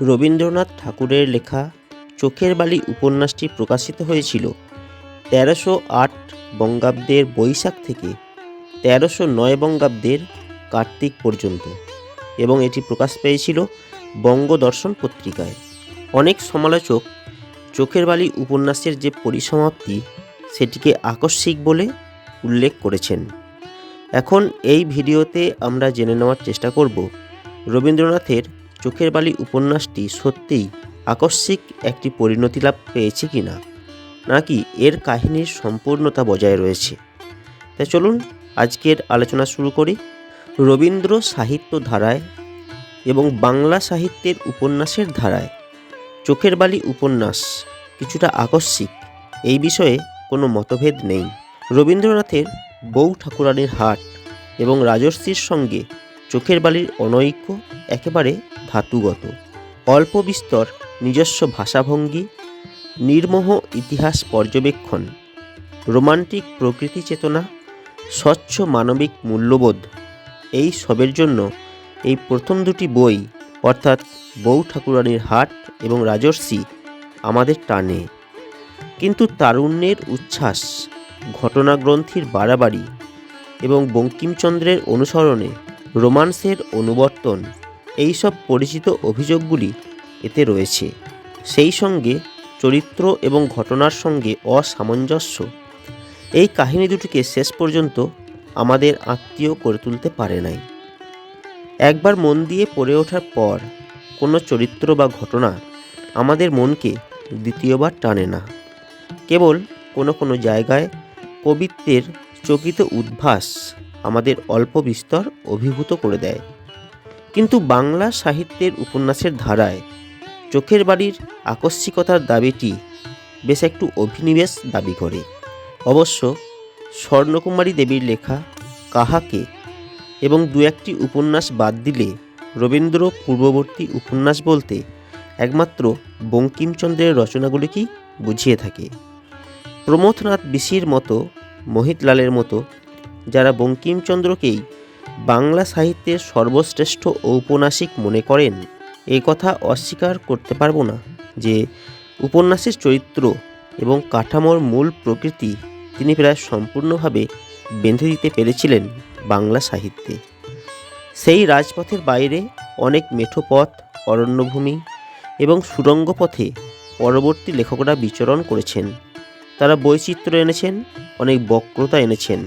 রবীন্দ্রনাথ ঠাকুরের লেখা চোখের বালি উপন্যাসটি প্রকাশিত হয়েছিল তেরোশো আট বঙ্গাব্দের বৈশাখ থেকে তেরোশো নয় বঙ্গাব্দের কার্তিক পর্যন্ত এবং এটি প্রকাশ পেয়েছিল বঙ্গদর্শন পত্রিকায়। অনেক সমালোচক চোখের বালি উপন্যাসের যে পরিসমাপ্তি সেটিকে আকস্মিক বলে উল্লেখ করেছেন। এখন এই ভিডিওতে আমরা জেনে নেওয়ার চেষ্টা করব রবীন্দ্রনাথের চোখের বালি উপন্যাসটি সত্যিই আকস্মিক একটি পরিণতি লাভ পেয়েছে কি না, নাকি এর কাহিনীর সম্পূর্ণতা বজায় রয়েছে। তাই চলুন আজকের আলোচনা শুরু করি। রবীন্দ্র সাহিত্য ধারায় এবং বাংলা সাহিত্যের উপন্যাসের ধারায়। চোখের বালি উপন্যাস কিছুটা আকস্মিক, এই বিষয়ে কোনো মতভেদ নেই। রবীন্দ্রনাথের বউ ঠাকুরানীর হাট এবং রাজর্ষির সঙ্গে চোখের বালির অনৈক্য একেবারে ধাতুগত। অল্প বিস্তর নিজস্ব ভাষাভঙ্গি, নির্মোহ ইতিহাস পর্যবেক্ষণ, রোমান্টিক প্রকৃতি চেতনা, স্বচ্ছ মানবিক মূল্যবোধ, এই সবের জন্য এই প্রথম দুটি বই, অর্থাৎ বউ ঠাকুরানীর হাট এবং রাজর্ষি, আমাদের টানে। কিন্তু তারুণ্যের উচ্ছ্বাস, ঘটনাগ্রন্থির বাড়াবাড়ি এবং বঙ্কিমচন্দ্রের অনুসরণে রোমান্সের অনুবর্তন এইসব পরিচিত অভিযোগগুলি এতে রয়েছে। সেই সঙ্গে চরিত্র এবং ঘটনার সঙ্গে অসামঞ্জস্য। এই কাহিনী দুটিকে শেষ পর্যন্ত আমাদের আত্মীয় করে তুলতে পারে নাই। একবার মন দিয়ে পড়ে ওঠার পর কোনো চরিত্র বা ঘটনা আমাদের মনকে দ্বিতীয়বার টানে না। কেবল কোনো কোনো জায়গায় কবিত্বের চকিত উদ্ভাস আমাদের অল্প বিস্তর অভিভূত করে দেয়। কিন্তু বাংলা সাহিত্যের উপন্যাসের ধারায় চোখের বাড়ির আকস্মিকতার দাবিটি বেশ একটু অভিনিবেশ দাবি করে। অবশ্য স্বর্ণকুমারী দেবীর লেখা কাহাকে এবং দু একটি উপন্যাস বাদ দিলে রবীন্দ্র পূর্ববর্তী উপন্যাস বলতে একমাত্র বঙ্কিমচন্দ্রের রচনাগুলিকেই বুঝিয়ে থাকে। প্রমথনাথ বিশির মতো, মোহিতলালের মতো, যারা বঙ্কিমচন্দ্রকেই বাংলা সাহিত্যের সর্বশ্রেষ্ঠ ঔপন্যাসিক মনে করেন এই কথা অস্বীকার করতে পারব না যে উপন্যাসের চরিত্র এবং কাঠামোর মূল প্রকৃতি তিনি প্রায় সম্পূর্ণভাবে বেঁধে দিতে পেরেছিলেন বাংলা সাহিত্যে। সেই রাজপথের বাইরে অনেক মেঠো পথ, অরণ্যভূমি এবং সুরঙ্গ পথে পরবর্তী লেখকরা বিচরণ করেছেন। তারা বৈচিত্র্য এনেছেন, অনেক বক্রতা এনেছেন।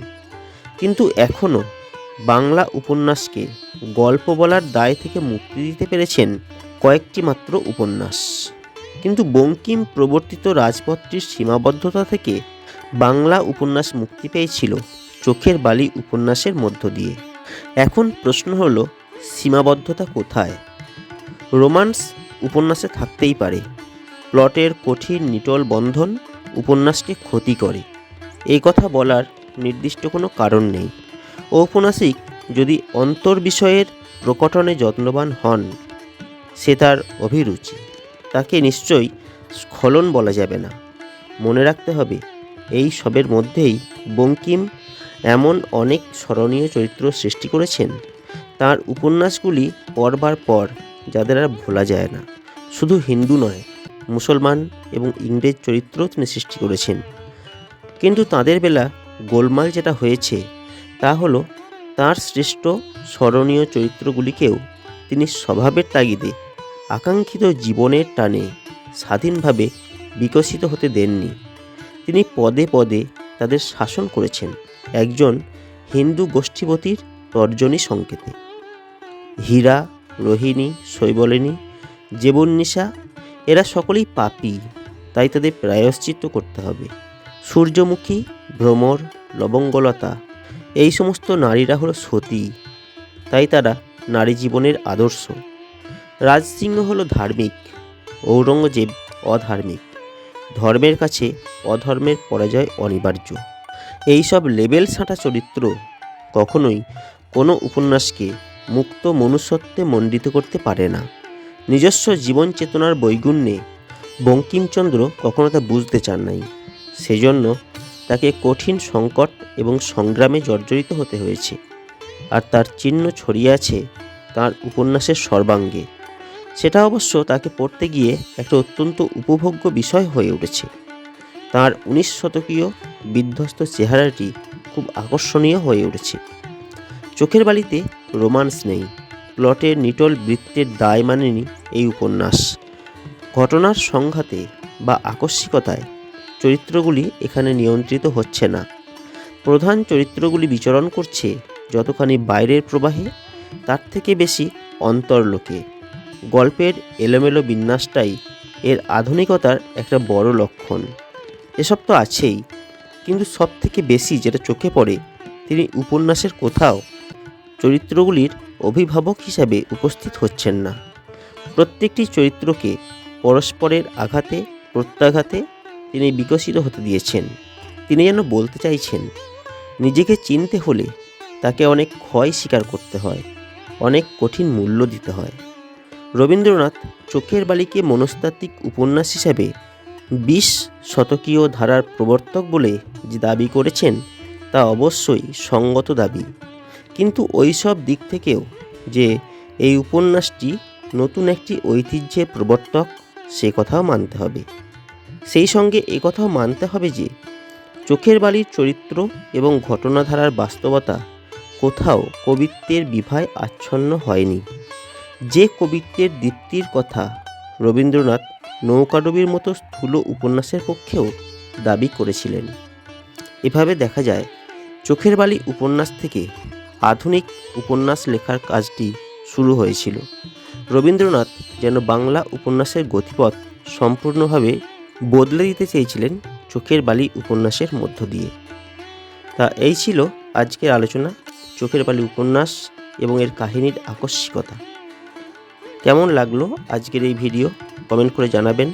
কিন্তু এখনও বাংলা উপন্যাসকে গল্প বলার দায় থেকে মুক্তি দিতে পেরেছেন কয়েকটি মাত্র উপন্যাস। কিন্তু বঙ্কিম প্রবর্তিত রাজপথটির সীমাবদ্ধতা থেকে বাংলা উপন্যাস মুক্তি পেয়েছিল চোখের বালি উপন্যাসের মধ্য দিয়ে। এখন প্রশ্ন হলো, সীমাবদ্ধতা কোথায়? রোমান্স উপন্যাসে থাকতেই পারে। প্লটের কঠিন নিটল বন্ধন উপন্যাসকে ক্ষতি করে। এই কথা বলার নির্দিষ্ট কোনো কারণ নেই। ঔপন্যাসিক যদি অন্তর বিষয়ের প্রকটনে যত্নবান হন, সে তার অভিরুচি। তাকে নিশ্চয়ই স্খলন বলা যাবে না। মনে রাখতে হবে, এই সবের মধ্যেই বঙ্কিম এমন অনেক স্মরণীয় চরিত্র সৃষ্টি করেছেন। তার উপন্যাসগুলি পরবার পর যাদের আর ভোলা যায় না। শুধু হিন্দু নয়, মুসলমান এবং ইংরেজ চরিত্রও তিনি সৃষ্টি করেছেন। কিন্তু তাদের বেলা গোলমাল যেটা হয়েছে তা হলো, তার শ্রেষ্ঠ স্মরণীয় চরিত্রগুলিকেও তিনি স্বভাবের তাগিদে আকাঙ্ক্ষিত জীবনের টানে স্বাধীনভাবে বিকশিত হতে দেননি। তিনি পদে পদে তাদের শাসন করেছেন একজন হিন্দু গোষ্ঠীপতির তর্জনী সংকেতে। হীরা, রোহিণী, শৈবলিনী, জীবন্নিশা, এরা সকলেই পাপি, তাই তাদের প্রায়শ্চিত্ত করতে হবে। সূর্যমুখী, ভ্রমর, লবঙ্গলতা এই সমস্ত নারীরা হলো সতী। তাই তারা নারী জীবনের আদর্শ। রাজসিংহ হলো ধার্মিক, ঔরঙ্গজেব অধার্মিক। ধর্মের কাছে অধর্মের পরাজয় অনিবার্য। এইসব লেবেল ছাঁটা চরিত্র কখনোই কোনো উপন্যাসকে মুক্ত মনুষ্যত্বে মণ্ডিত করতে পারে না। নিজস্ব জীবন চেতনার বৈগুণ্যে বঙ্কিমচন্দ্র কখনো তা বুঝতে চান নাই। সেজন্য তাকে কঠিন সংকট এবং সংগ্রামে জর্জরিত হতে হয়েছে। আর তার চিহ্ন ছড়িয়ে আছে তার উপন্যাসের সর্বাঙ্গে। সেটা অবশ্য তাকে পড়তে গিয়ে একটা অত্যন্ত উপভোগ্য বিষয় হয়ে উঠেছে। তার উনিশ শতকীয় বিধ্বস্ত চেহারাটি খুব আকর্ষণীয় হয়ে উঠেছে। চোখের বালিতে রোমান্স নেই। প্লটের নিটল বৃত্তের দায় মানেনি এই উপন্যাস। ঘটনার সংঘাতে বা আকস্মিকতায় চরিত্রগুলি এখানে নিয়ন্ত্রিত হচ্ছে না। প্রধান চরিত্রগুলি বিচরণ করছে যতখানি বাইরের প্রবাহে, তার থেকে বেশি অন্তর্লোকে। গল্পের এলোমেলো বিন্যাসটাই এর আধুনিকতার একটা বড় লক্ষণ। এসব তো আছেই, কিন্তু সব থেকে বেশি যেটা চোখে পড়ে, তিনি উপন্যাসের কোথাও চরিত্রগুলির অভিভাবক হিসাবে উপস্থিত হচ্ছেন না। প্রত্যেকটি চরিত্রকে পরস্পরের আঘাতে, প্রত্যাঘাতে তিনি বিকশিত হতে দিয়েছেন। তিনি যেন বলতে চাইছেন, নিজেকে চিনতে হলে তাকে অনেক ক্ষয় স্বীকার করতে হয়, অনেক কঠিন মূল্য দিতে হয়। রবীন্দ্রনাথ চোখের বালিকে মনস্তাত্ত্বিক উপন্যাস হিসাবে বিশ শতকীয় ধারার প্রবর্তক বলে যে দাবি করেছেন, তা অবশ্যই সঙ্গত দাবি। কিন্তু ওই সব দিক থেকেও যে এই উপন্যাসটি নতুন একটি ঐতিহ্যের প্রবর্তক, সে কথাও মানতে হবে। সেই সঙ্গে একথাও মানতে হবে যে, চোখের বালির চরিত্র এবং ঘটনাধারার বাস্তবতা কোথাও কবিত্বের বিভায় আচ্ছন্ন হয়নি। যে কবিত্বের দীপ্তির কথা রবীন্দ্রনাথ নৌকাডুবির মতো স্থূল উপন্যাসের পক্ষেও দাবি করেছিলেন। এভাবে দেখা যায়, চোখের বালি উপন্যাস থেকে আধুনিক উপন্যাস লেখার কাজটি শুরু হয়েছিল। রবীন্দ্রনাথ যেন বাংলা উপন্যাসের গতিপথ সম্পূর্ণভাবে বদলে দিতে চেয়েছিলেন চোখের বালি উপন্যাসের মধ্য দিয়ে। তা এই ছিল আজকের আলোচনা, চোখের বালি উপন্যাস এবং এর কাহিনীর আকস্মিকতা। কেমন লাগল আজকের এই ভিডিও? কমেন্ট করে জানাবেন।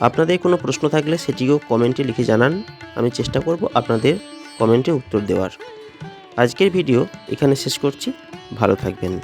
আপনাদের কোনো প্রশ্ন থাকলে সেটিও কমেন্টে লিখে জানান। আমি চেষ্টা করব আপনাদের কমেন্টে উত্তর দেওয়ার। আজকের ভিডিও এখানে শেষ করছি। ভালো থাকবেন।